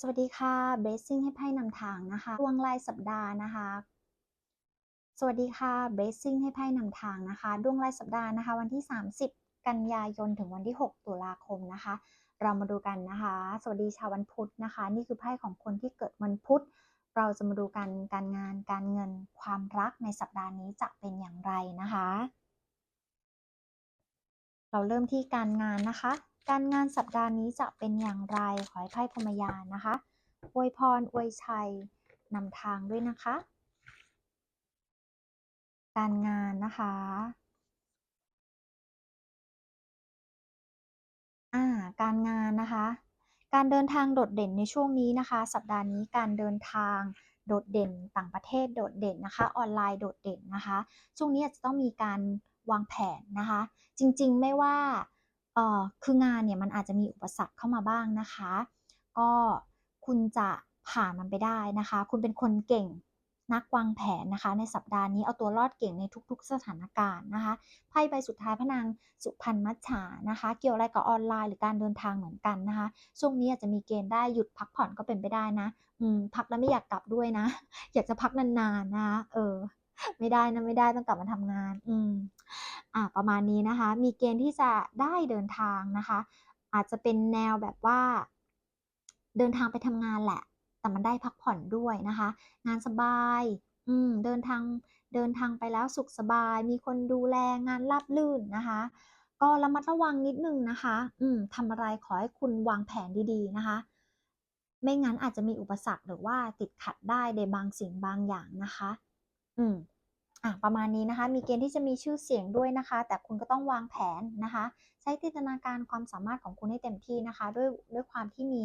สวัสดีค่ะเบสซิ่งให้ไพ่นำทางนะคะดวงรายสัปดาห์นะคะ สวัสดีค่ะเบสซิ่งให้ไพ่นำทางนะคะดวงรายสัปดาห์นะคะ วันที่ 30 กันยายนถึงวันที่ 6 ตุลาคมนะคะ เรามาดูกันนะคะ สวัสดีชาววันพุธนะคะ นี่คือไพ่ของคนที่เกิดวันพุธ เราจะมาดูกันการงานการเงินความรักในสัปดาห์นี้จะเป็นอย่างไรนะคะ เราเริ่มที่การงานนะคะ การงานสัปดาห์นี้จะเป็นอย่างไร ขอให้ไพ่พรมยานนะคะ อวยพร อวยชัยนำทางด้วยนะคะ การงานนะคะ อ่า การงานนะคะ การเดินทางโดดเด่นในช่วงนี้นะคะ สัปดาห์นี้การเดินทางโดดเด่นต่างประเทศโดดเด่นนะคะ ออนไลน์โดดเด่นนะคะ ช่วงนี้อาจจะต้องมีการวางแผนนะคะ จริงๆ ไม่ว่า เอ่อคืองานเนี่ยมันอาจจะมีอุปสรรคเข้ามาบ้างนะคะ ก็คุณจะผ่านมันไปได้นะคะ คุณเป็นคนเก่งนักวางแผนนะคะ ในสัปดาห์นี้เอาตัวรอดเก่งในทุก ๆ สถานการณ์นะคะไพ่ใบสุดท้ายพระนางสุพรรณมัจฉานะคะ เกี่ยวอะไรกับออนไลน์หรือการเดินทางเหมือนกันนะคะช่วงนี้อาจจะมีเกณฑ์ได้หยุดพักผ่อนก็เป็นไปได้นะ อืมพักแล้วไม่อยากกลับด้วยนะ อยากจะพักนานๆนะคะเออ ไม่ได้นะไม่ได้ต้องกลับมาทำงาน อืมอ่าประมาณนี้นะคะ มีเกณฑ์ที่จะได้เดินทางนะคะ อาจจะเป็นแนวแบบว่า เดินทางไปทำงานแหละ แต่มันได้พักผ่อนด้วยนะคะ งานสบาย อืมเดินทางเดินทางไปแล้วสุขสบาย มีคนดูแลงานราบรื่นนะคะ ก็ระมัดระวังนิดนึงนะคะ อืมทำอะไรขอให้คุณวางแผนดีๆนะคะ ไม่งั้นอาจจะมีอุปสรรคหรือว่าติดขัดได้ในบางสิ่งบางอย่างนะคะ อืมอะประมาณนี้นะคะ มีเกณฑ์ที่จะมีชื่อเสียงด้วยนะคะ แต่คุณก็ต้องวางแผนนะคะ ใช้จินตนาการความสามารถของคุณให้เต็มที่นะคะ ด้วยด้วยความที่มี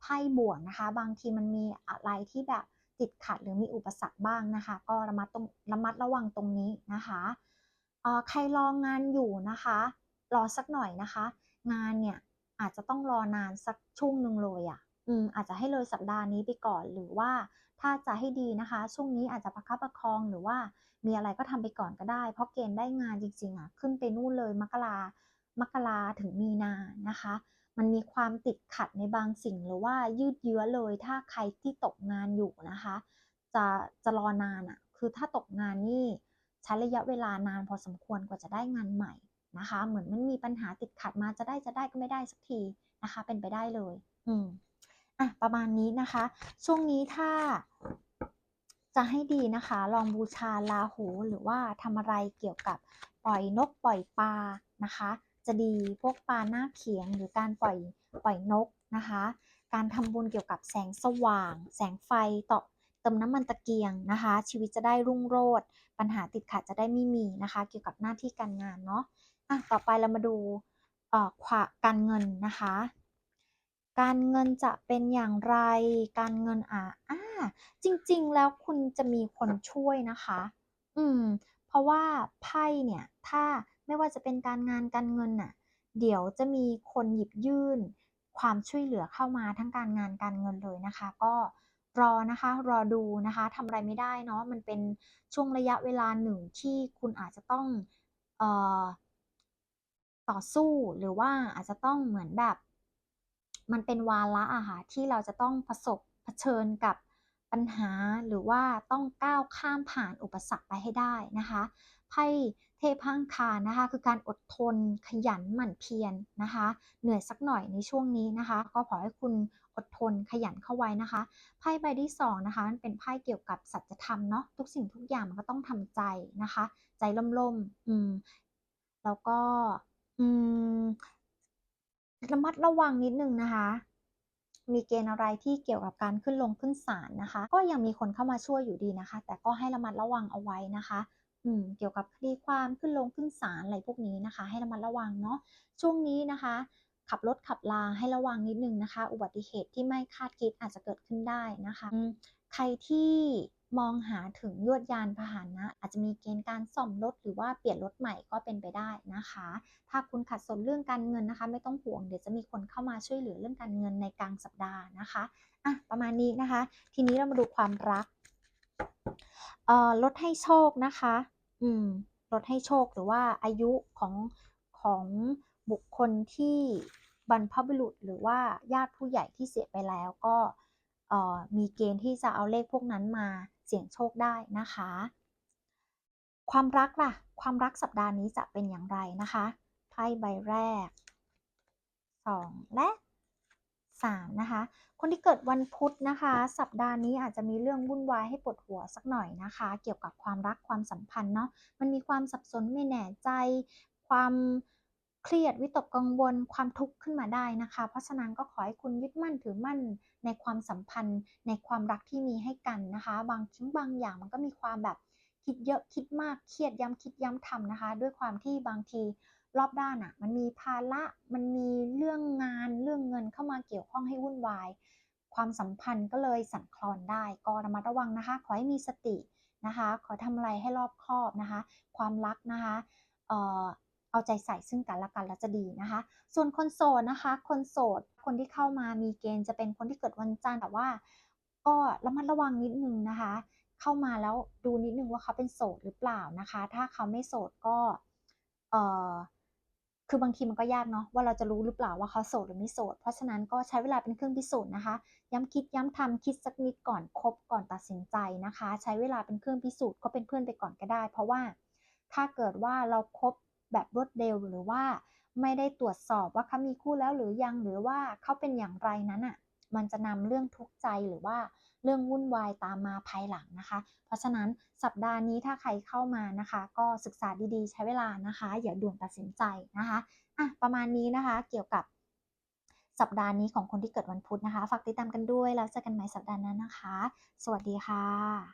ไพ่บวกนะคะ บางทีมันมีอะไรที่แบบติดขัดหรือมีอุปสรรคบ้างนะคะ ก็ระมัดตรงระมัดระวังตรงนี้นะคะเอ่อใครรองานอยู่นะคะ รอสักหน่อยนะคะ งานเนี่ยอาจจะต้องรอนานสักช่วงหนึ่งเลยอะ่ะ อืมอาจจะให้เลยสัปดาห์นี้ไปก่อนหรือว่าถ้าจะให้ดีนะคะ ช่วงนี้อาจจะประคับประคองหรือว่ามีอะไรก็ทำไปก่อนก็ได้ เพราะเกณฑ์ได้งานจริงๆอะขึ้นไปนู่นเลยมกรามกราถึงมีนานะคะ มันมีความติดขัดในบางสิ่งหรือว่ายืดเยื้อเลย ถ้าใครที่ตกงานอยู่นะคะ จะจะรอนานอะคือถ้าตกงานนี่ใช้ระยะเวลานานพอสมควรกว่าจะได้งานใหม่นะคะ เหมือนมันมีปัญหาติดขัดมาจะได้จะได้ก็ไม่ได้สักทีนะคะ เป็นไปได้เลย อืม อะประมาณนี้นะคะ ช่วงนี้ถ้าจะให้ดีนะคะ ลองบูชาลาหูหรือว่าทำอะไรเกี่ยวกับปล่อยนกปล่อยปลานะคะ จะดีพวกปลาหน้าเขียงหรือการปล่อยปล่อยนกนะคะ การทำบุญเกี่ยวกับแสงสว่าง แสงไฟต่อเติมน้ำมันตะเกียงนะคะ ชีวิตจะได้รุ่งโรจน์ปัญหาติดขัดจะได้ไม่มีนะคะ เกี่ยวกับหน้าที่การงานเนาะอะต่อไปเรามาดูเอ่อการเงินนะคะ การเงินจะเป็นอย่างไร การเงินอะอ่าจริง ๆ แล้วคุณจะมีคนช่วยนะคะ อืม เพราะว่าไพ่เนี่ย ถ้าไม่ว่าจะเป็นการงานการเงินน่ะ เดี๋ยวจะมีคนหยิบยื่น ความช่วยเหลือเข้ามาทั้งการงานการเงินเลยนะคะ ก็รอนะคะ รอดูนะคะทำอะไรไม่ได้เนาะ มันเป็นช่วงระยะเวลาหนึ่งที่คุณอาจจะต้อง เอ่อ ต่อสู้หรือว่าอาจจะต้องเหมือนแบบ มันเป็นวาระอะค่ะที่เราจะต้องประสบเผชิญกับปัญหาหรือว่าต้องก้าวข้ามผ่านอุปสรรคไปให้ได้นะคะไพ่เทพังคารนะคะคือการอดทนขยันหมั่นเพียรนนะคะ เหนื่อยสักหน่อยในช่วงนี้นะคะ ก็ขอให้คุณอดทนขยันเข้าไว้นะคะไพ่ใบที่สองนะคะมันเป็นไพ่เกี่ยวกับสัจธรรมเนาะทุกสิ่งทุกอย่างมันก็ต้องทำใจนะคะ ใจล่มๆอืมแล้วก็อืม ระมัดระวังนิดนึงนะคะ มีเกณฑ์อะไรที่เกี่ยวกับการขึ้นลงขึ้นศาลนะคะ ก็ยังมีคนเข้ามาช่วยอยู่ดีนะคะ แต่ก็ให้ระมัดระวังเอาไว้นะคะอืมเกี่ยวกับคดีความขึ้นลงขึ้นศาลอะไรพวกนี้นะคะ ให้ระมัดระวังเนาะช่วงนี้นะคะ ขับรถขับลาให้ระวังนิดนึงนะคะ อุบัติเหตุที่ไม่คาดคิดอาจจะเกิดขึ้นได้นะคะ ใครที่มองหาถึงยวดยานพาหนะ อาจจะมีเกณฑ์การซ่อมรถหรือว่าเปลี่ยนรถใหม่ก็เป็นไปได้นะคะ ถ้าคุณขัดสนเรื่องการเงินนะคะ ไม่ต้องห่วงเดี๋ยวจะมีคนเข้ามาช่วยเหลือเรื่องการเงินในกลางสัปดาห์นะคะอะประมาณนี้นะคะ ทีนี้เรามาดูความรักเอ่อลดให้โชคนะคะอืมลดให้โชคหรือว่าอายุของของบุคคลที่บรรพบุรุษหรือว่าญาติผู้ใหญ่ที่เสียไปแล้วก็ มีเกณฑ์ที่จะเอาเลขพวกนั้นมาเสี่ยงโชคได้นะคะ ความรักล่ะ ความรักสัปดาห์นี้จะเป็นอย่างไรนะคะไพ่ใบแรก 2 และ 3 นะคะ คนที่เกิดวันพุธนะคะ สัปดาห์นี้อาจจะมีเรื่องวุ่นวายให้ปวดหัวสักหน่อยนะคะ เกี่ยวกับความรักความสัมพันธ์เนาะมันมีความสับสนไม่แน่ใจ ความเครียดวิตกกังวลความทุกข์ขึ้นมาได้นะคะ เพราะฉะนั้นก็ขอให้คุณยึดมั่นถือมั่น ในความสัมพันธ์ ในความรักที่มีให้กันนะคะ บางชิ้งบางอย่างมันก็มีความแบบคิดเยอะคิดมากเครียดย้ำคิดย้ำทำนะคะ ด้วยความที่บางทีรอบด้านอะ่ะมันมีภาระมันมีเรื่องงานเรื่องเงินเข้ามาเกี่ยวข้องให้วุ่นวาย ความสัมพันธ์ก็เลยสั่นคลอนได้ ก็ระมัดระวังนะคะ ขอให้มีสตินะคะ ขอทำอะไรให้รอบคอบนะคะ ความรักนะคะ เอาใจใส่ซึ่งกันและกันแล้วจะดีนะคะ ส่วนคนโสดนะคะ คนโสด คนที่เข้ามามีเกณฑ์จะเป็นคนที่เกิดวันจันทร์แต่ว่า ก็ระมัดระวังนิดนึงนะคะ เข้ามาแล้วดูนิดนึงว่าเขาเป็นโสดหรือเปล่านะคะ ถ้าเขาไม่โสดก็เอ่อคือบางทีมันก็ยากเนาะว่าเราจะรู้หรือเปล่าว่าเขาโสดหรือไม่โสด เพราะฉะนั้นก็ใช้เวลาเป็นเครื่องพิสูจน์นะคะ ย้ำคิดย้ำทำคิดสักนิดก่อนคบก่อนตัดสินใจนะคะ ใช้เวลาเป็นเครื่องพิสูจน์ก็เป็นเพื่อนไปก่อนก็ได้ เพราะว่าถ้าเกิดว่าเราครบ แบบรวดเร็วหรือว่า ไม่ได้ตรวจสอบว่าเขามีคู่แล้วหรือยังหรือว่าเขาเป็นอย่างไรนั้นอะมันจะนำเรื่องทุกข์ใจหรือว่าเรื่องวุ่นวายตามมาภายหลังนะคะ เพราะฉะนั้นสัปดาห์นี้ถ้าใครเข้ามานะคะ ก็ศึกษาดีๆ ใช้เวลานะคะ อย่าด่วนตัดสินใจนะคะอะประมาณนี้นะคะเกี่ยวกับสัปดาห์นี้ของคนที่เกิดวันพุธนะคะ ฝากติดตามกันด้วยแล้วเจอกันใหม่สัปดาห์หน้านะคะ สวัสดีค่ะ